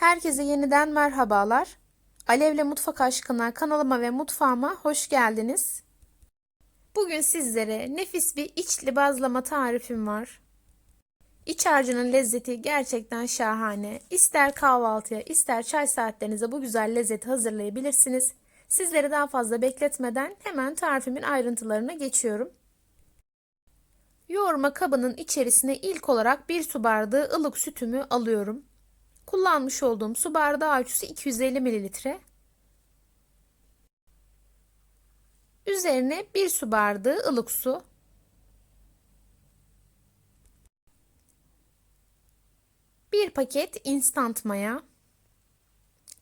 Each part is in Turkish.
Herkese yeniden merhabalar. Alevle Mutfak Aşkına kanalıma ve mutfağıma hoş geldiniz. Bugün sizlere nefis bir içli bazlama tarifim var. İç harcının lezzeti gerçekten şahane. İster kahvaltıya ister çay saatlerinize bu güzel lezzeti hazırlayabilirsiniz. Sizleri daha fazla bekletmeden hemen tarifimin ayrıntılarına geçiyorum. Yoğurma kabının içerisine ilk olarak bir su bardağı ılık sütümü alıyorum. Kullanmış olduğum su bardağı ölçüsü 250 mililitre. Üzerine bir su bardağı ılık su. Bir paket instant maya.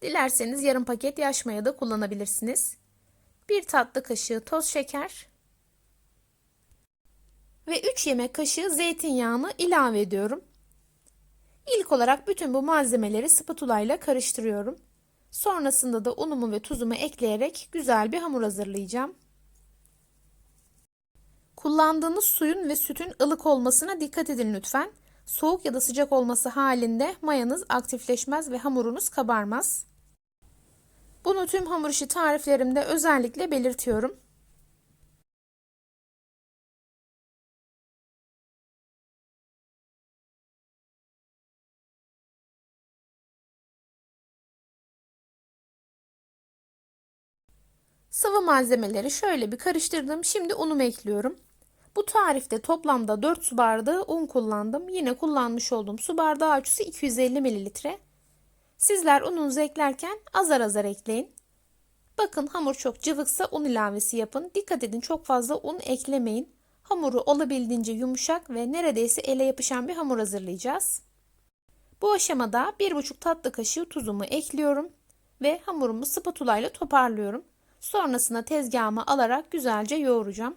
Dilerseniz yarım paket yaş maya da kullanabilirsiniz. Bir tatlı kaşığı toz şeker ve 3 yemek kaşığı zeytinyağını ilave ediyorum. İlk olarak bütün bu malzemeleri spatula ile karıştırıyorum. Sonrasında da unumu ve tuzumu ekleyerek güzel bir hamur hazırlayacağım. Kullandığınız suyun ve sütün ılık olmasına dikkat edin lütfen. Soğuk ya da sıcak olması halinde mayanız aktifleşmez ve hamurunuz kabarmaz. Bunu tüm hamur işi tariflerimde özellikle belirtiyorum. Sıvı malzemeleri şöyle bir karıştırdım. Şimdi unumu ekliyorum. Bu tarifte toplamda 4 su bardağı un kullandım. Yine kullanmış olduğum su bardağı ölçüsü 250 mililitre. Sizler ununuzu eklerken azar azar ekleyin. Bakın hamur çok cıvıksa un ilavesi yapın. Dikkat edin çok fazla un eklemeyin. Hamuru olabildiğince yumuşak ve neredeyse ele yapışan bir hamur hazırlayacağız. Bu aşamada 1,5 tatlı kaşığı tuzumu ekliyorum ve hamurumu spatula ile toparlıyorum. Sonrasında tezgahıma alarak güzelce yoğuracağım.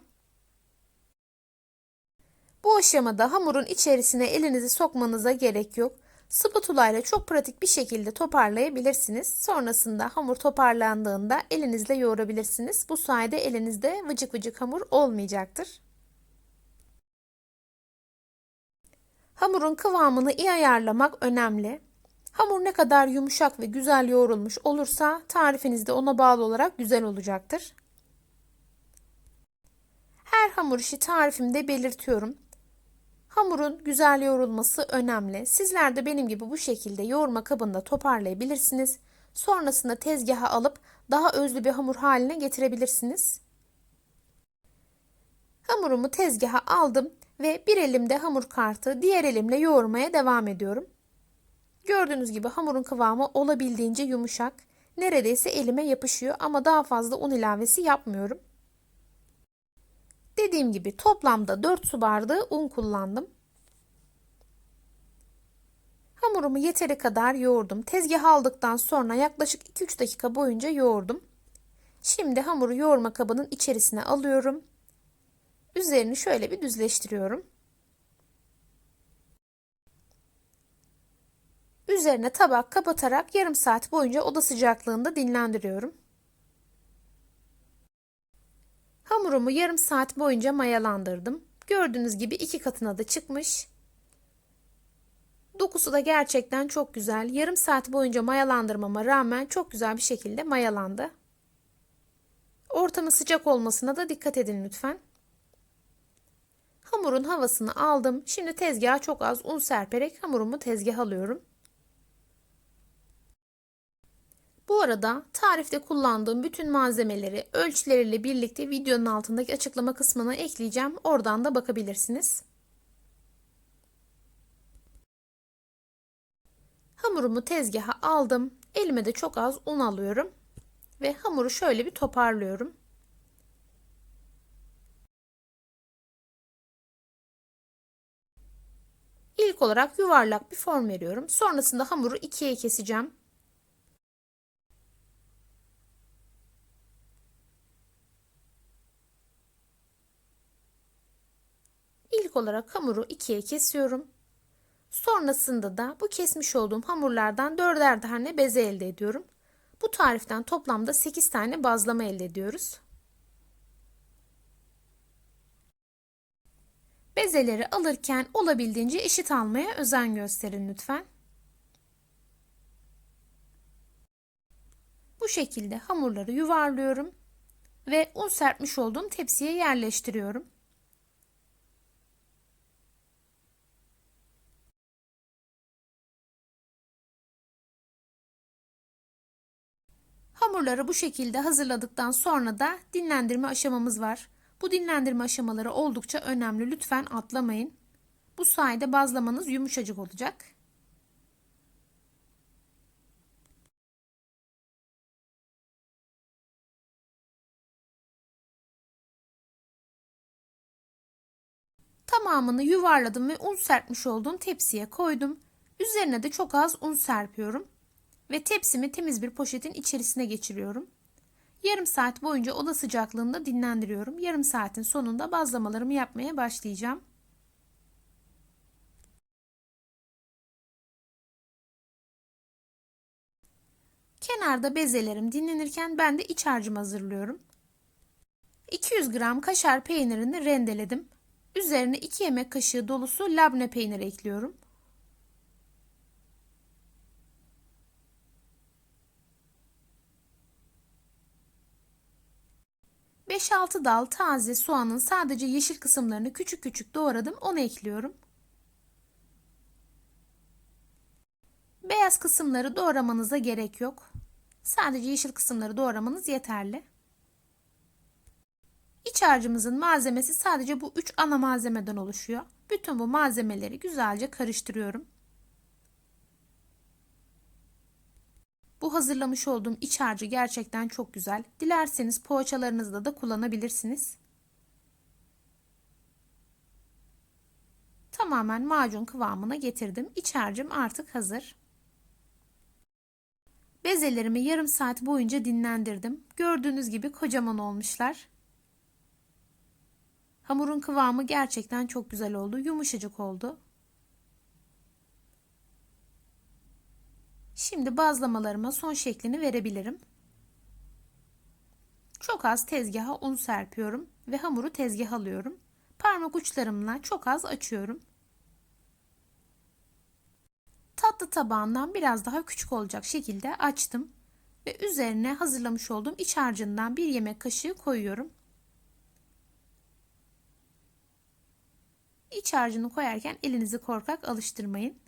Bu aşamada hamurun içerisine elinizi sokmanıza gerek yok. Spatula ile çok pratik bir şekilde toparlayabilirsiniz. Sonrasında hamur toparlandığında elinizle yoğurabilirsiniz. Bu sayede elinizde vıcık vıcık hamur olmayacaktır. Hamurun kıvamını iyi ayarlamak önemli. Hamur ne kadar yumuşak ve güzel yoğrulmuş olursa tarifiniz de ona bağlı olarak güzel olacaktır. Her hamur işi tarifimde belirtiyorum. Hamurun güzel yoğrulması önemli. Sizler de benim gibi bu şekilde yoğurma kabında toparlayabilirsiniz. Sonrasında tezgaha alıp daha özlü bir hamur haline getirebilirsiniz. Hamurumu tezgaha aldım ve bir elimde hamur kartı, diğer elimle yoğurmaya devam ediyorum. Gördüğünüz gibi hamurun kıvamı olabildiğince yumuşak. Neredeyse elime yapışıyor ama daha fazla un ilavesi yapmıyorum. Dediğim gibi toplamda 4 su bardağı un kullandım. Hamurumu yeteri kadar yoğurdum. Tezgaha aldıktan sonra yaklaşık 2-3 dakika boyunca yoğurdum. Şimdi hamuru yoğurma kabının içerisine alıyorum. Üzerini şöyle bir düzleştiriyorum. Üzerine tabak kapatarak yarım saat boyunca oda sıcaklığında dinlendiriyorum. Hamurumu yarım saat boyunca mayalandırdım. Gördüğünüz gibi iki katına da çıkmış. Dokusu da gerçekten çok güzel. Yarım saat boyunca mayalandırmama rağmen çok güzel bir şekilde mayalandı. Ortamı sıcak olmasına da dikkat edin lütfen. Hamurun havasını aldım. Şimdi tezgaha çok az un serperek hamurumu tezgaha alıyorum. Bu arada tarifte kullandığım bütün malzemeleri ölçüleriyle birlikte videonun altındaki açıklama kısmına ekleyeceğim. Oradan da bakabilirsiniz. Hamurumu tezgaha aldım. Elime de çok az un alıyorum. Ve hamuru şöyle bir toparlıyorum. İlk olarak yuvarlak bir form veriyorum. Sonrasında hamuru ikiye keseceğim. İlk olarak hamuru ikiye kesiyorum. Sonrasında da bu kesmiş olduğum hamurlardan dörder tane beze elde ediyorum. Bu tariften toplamda 8 tane bazlama elde ediyoruz. Bezeleri alırken olabildiğince eşit almaya özen gösterin lütfen. Bu şekilde hamurları yuvarlıyorum ve un serpmiş olduğum tepsiye yerleştiriyorum. Hamurları bu şekilde hazırladıktan sonra da dinlendirme aşamamız var. Bu dinlendirme aşamaları oldukça önemli. Lütfen atlamayın. Bu sayede bazlamanız yumuşacık olacak. Tamamını yuvarladım ve un serpmiş olduğum tepsiye koydum. Üzerine de çok az un serpiyorum ve tepsimi temiz bir poşetin içerisine geçiriyorum. Yarım saat boyunca oda sıcaklığında dinlendiriyorum. Yarım saatin sonunda bazlamalarımı yapmaya başlayacağım. Kenarda bezelerim dinlenirken ben de iç harcımı hazırlıyorum. 200 gram kaşar peynirini rendeledim. Üzerine 2 yemek kaşığı dolusu labne peyniri ekliyorum. 5-6 dal taze soğanın sadece yeşil kısımlarını küçük küçük doğradım. Onu ekliyorum. Beyaz kısımları doğramanıza gerek yok. Sadece yeşil kısımları doğramanız yeterli. İç harcımızın malzemesi sadece bu 3 ana malzemeden oluşuyor. Bütün bu malzemeleri güzelce karıştırıyorum. Hazırlamış olduğum iç harcı gerçekten çok güzel. Dilerseniz poğaçalarınızda da kullanabilirsiniz. Tamamen macun kıvamına getirdim. İç harcım artık hazır. Bezelerimi yarım saat boyunca dinlendirdim. Gördüğünüz gibi kocaman olmuşlar. Hamurun kıvamı gerçekten çok güzel oldu. Yumuşacık oldu. Şimdi bazlamalarıma son şeklini verebilirim. Çok az tezgaha un serpiyorum ve hamuru tezgah alıyorum. Parmak uçlarımla çok az açıyorum. Tatlı tabağından biraz daha küçük olacak şekilde açtım ve üzerine hazırlamış olduğum iç harcından bir yemek kaşığı koyuyorum. İç harcını koyarken elinizi korkak alıştırmayın.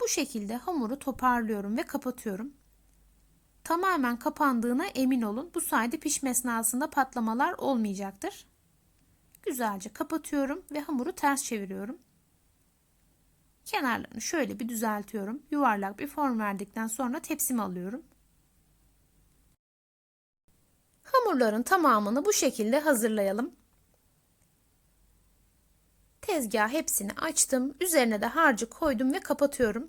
Bu şekilde hamuru toparlıyorum ve kapatıyorum. Tamamen kapandığına emin olun. Bu sayede pişme esnasında patlamalar olmayacaktır. Güzelce kapatıyorum ve hamuru ters çeviriyorum. Kenarlarını şöyle bir düzeltiyorum. Yuvarlak bir form verdikten sonra tepsime alıyorum. Hamurların tamamını bu şekilde hazırlayalım. Tezgah hepsini açtım. Üzerine de harcı koydum ve kapatıyorum.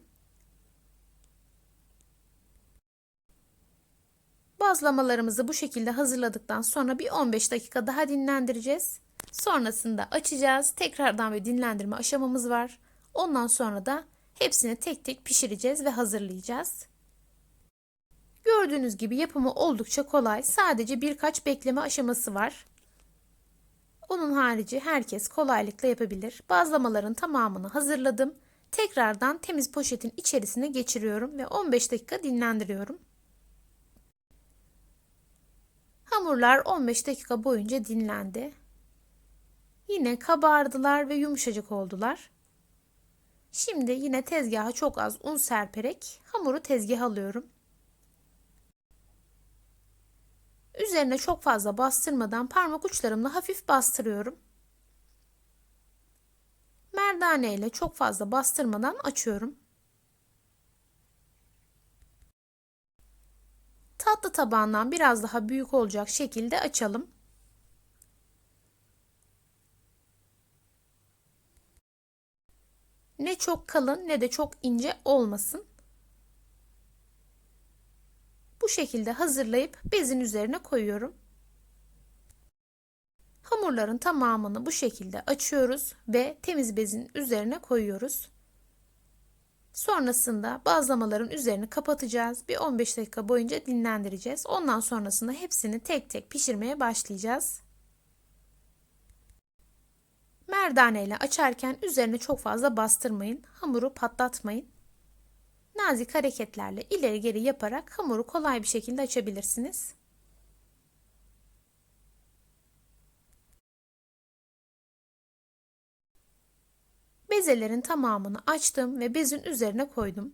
Bazlamalarımızı bu şekilde hazırladıktan sonra bir 15 dakika daha dinlendireceğiz. Sonrasında açacağız. Tekrardan bir dinlendirme aşamamız var. Ondan sonra da hepsini tek tek pişireceğiz ve hazırlayacağız. Gördüğünüz gibi yapımı oldukça kolay. Sadece birkaç bekleme aşaması var. Onun harici herkes kolaylıkla yapabilir. Bazlamaların tamamını hazırladım. Tekrardan temiz poşetin içerisine geçiriyorum ve 15 dakika dinlendiriyorum. Hamurlar 15 dakika boyunca dinlendi. Yine kabardılar ve yumuşacık oldular. Şimdi yine tezgaha çok az un serperek hamuru tezgaha alıyorum. Üzerine çok fazla bastırmadan parmak uçlarımla hafif bastırıyorum. Merdane ile çok fazla bastırmadan açıyorum. Tatlı tabağından biraz daha büyük olacak şekilde açalım. Ne çok kalın ne de çok ince olmasın. Bu şekilde hazırlayıp bezin üzerine koyuyorum. Hamurların tamamını bu şekilde açıyoruz ve temiz bezin üzerine koyuyoruz. Sonrasında bazlamaların üzerini kapatacağız. Bir 15 dakika boyunca dinlendireceğiz. Ondan sonrasında hepsini tek tek pişirmeye başlayacağız. Merdane ile açarken üzerine çok fazla bastırmayın. Hamuru patlatmayın. Nazik hareketlerle ileri geri yaparak hamuru kolay bir şekilde açabilirsiniz. Bezelerin tamamını açtım ve bezin üzerine koydum.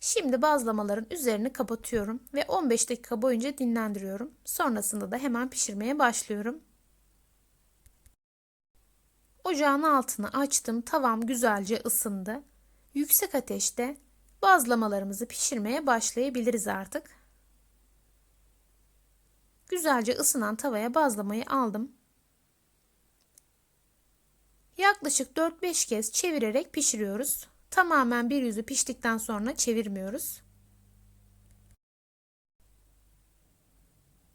Şimdi bazlamaların üzerini kapatıyorum ve 15 dakika boyunca dinlendiriyorum. Sonrasında da hemen pişirmeye başlıyorum. Ocağın altını açtım. Tavam güzelce ısındı. Yüksek ateşte bazlamalarımızı pişirmeye başlayabiliriz artık. Güzelce ısınan tavaya bazlamayı aldım. Yaklaşık 4-5 kez çevirerek pişiriyoruz. Tamamen bir yüzü piştikten sonra çevirmiyoruz.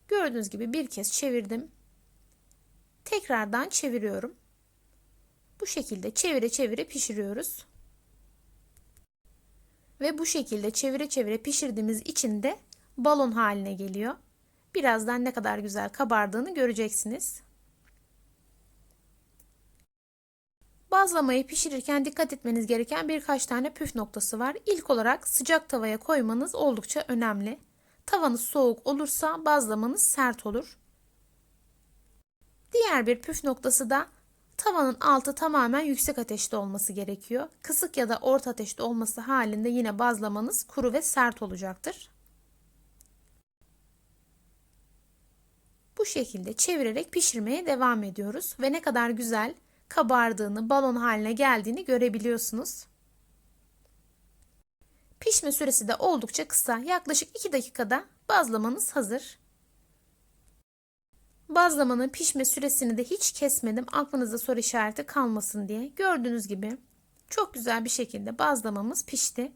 Gördüğünüz gibi bir kez çevirdim. Tekrardan çeviriyorum. Bu şekilde çevire çevire pişiriyoruz. Ve bu şekilde çevire çevire pişirdiğimiz için de balon haline geliyor. Birazdan ne kadar güzel kabardığını göreceksiniz. Bazlamayı pişirirken dikkat etmeniz gereken birkaç tane püf noktası var. İlk olarak sıcak tavaya koymanız oldukça önemli. Tavanız soğuk olursa bazlamanız sert olur. Diğer bir püf noktası da tavanın altı tamamen yüksek ateşte olması gerekiyor. Kısık ya da orta ateşte olması halinde yine bazlamanız kuru ve sert olacaktır. Bu şekilde çevirerek pişirmeye devam ediyoruz ve ne kadar güzel kabardığını, balon haline geldiğini görebiliyorsunuz. Pişme süresi de oldukça kısa. Yaklaşık 2 dakikada bazlamanız hazır. Bazlamanın pişme süresini de hiç kesmedim. Aklınızda soru işareti kalmasın diye. Gördüğünüz gibi çok güzel bir şekilde bazlamamız pişti.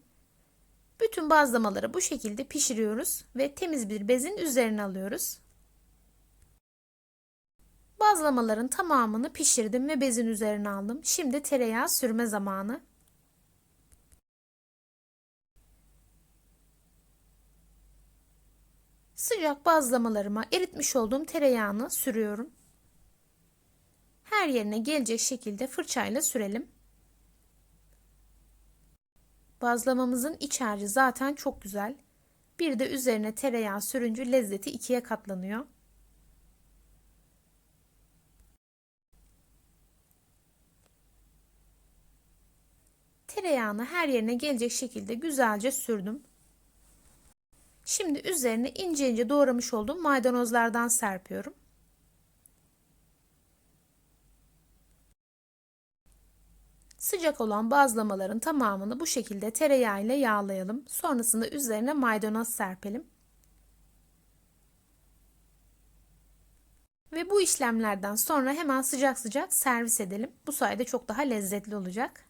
Bütün bazlamaları bu şekilde pişiriyoruz ve temiz bir bezin üzerine alıyoruz. Bazlamaların tamamını pişirdim ve bezin üzerine aldım. Şimdi tereyağı sürme zamanı. Sıcak bazlamalarıma eritmiş olduğum tereyağını sürüyorum. Her yerine gelecek şekilde fırçayla sürelim. Bazlamamızın iç harcı zaten çok güzel. Bir de üzerine tereyağı sürünce lezzeti ikiye katlanıyor. Tereyağını her yerine gelecek şekilde güzelce sürdüm. Şimdi üzerine ince ince doğramış olduğum maydanozlardan serpiyorum. Sıcak olan bazlamaların tamamını bu şekilde tereyağı ile yağlayalım. Sonrasında üzerine maydanoz serpelim. Ve bu işlemlerden sonra hemen sıcak sıcak servis edelim. Bu sayede çok daha lezzetli olacak.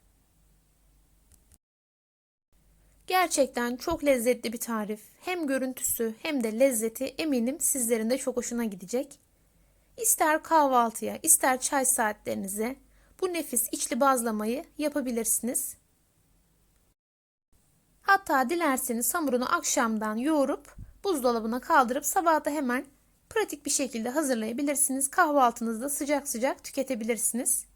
Gerçekten çok lezzetli bir tarif. Hem görüntüsü hem de lezzeti eminim sizlerin de çok hoşuna gidecek. İster kahvaltıya, ister çay saatlerinize bu nefis içli bazlamayı yapabilirsiniz. Hatta dilerseniz hamurunu akşamdan yoğurup buzdolabına kaldırıp sabahta hemen pratik bir şekilde hazırlayabilirsiniz. Kahvaltınızda sıcak sıcak tüketebilirsiniz.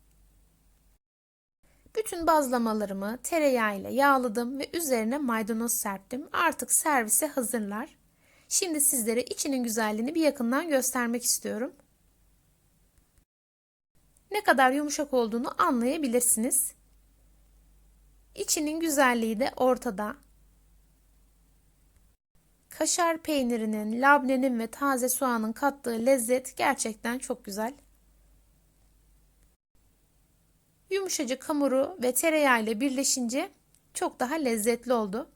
Bütün bazlamalarımı tereyağıyla yağladım ve üzerine maydanoz serptim. Artık servise hazırlar. Şimdi sizlere içinin güzelliğini bir yakından göstermek istiyorum. Ne kadar yumuşak olduğunu anlayabilirsiniz. İçinin güzelliği de ortada. Kaşar peynirinin, labnenin ve taze soğanın kattığı lezzet gerçekten çok güzel. Yumuşacık hamuru ve tereyağı ile birleşince çok daha lezzetli oldu.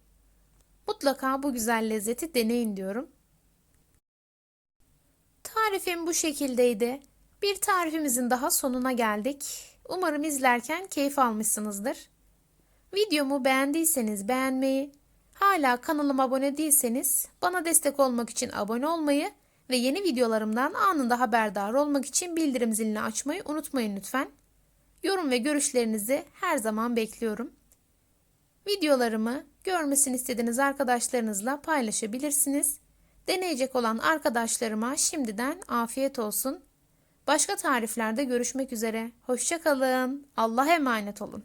Mutlaka bu güzel lezzeti deneyin diyorum. Tarifim bu şekildeydi. Bir tarifimizin daha sonuna geldik. Umarım izlerken keyif almışsınızdır. Videomu beğendiyseniz beğenmeyi, hala kanalıma abone değilseniz bana destek olmak için abone olmayı ve yeni videolarımdan anında haberdar olmak için bildirim zilini açmayı unutmayın lütfen. Yorum ve görüşlerinizi her zaman bekliyorum. Videolarımı görmesini istediğiniz arkadaşlarınızla paylaşabilirsiniz. Deneyecek olan arkadaşlarıma şimdiden afiyet olsun. Başka tariflerde görüşmek üzere. Hoşçakalın. Allah'a emanet olun.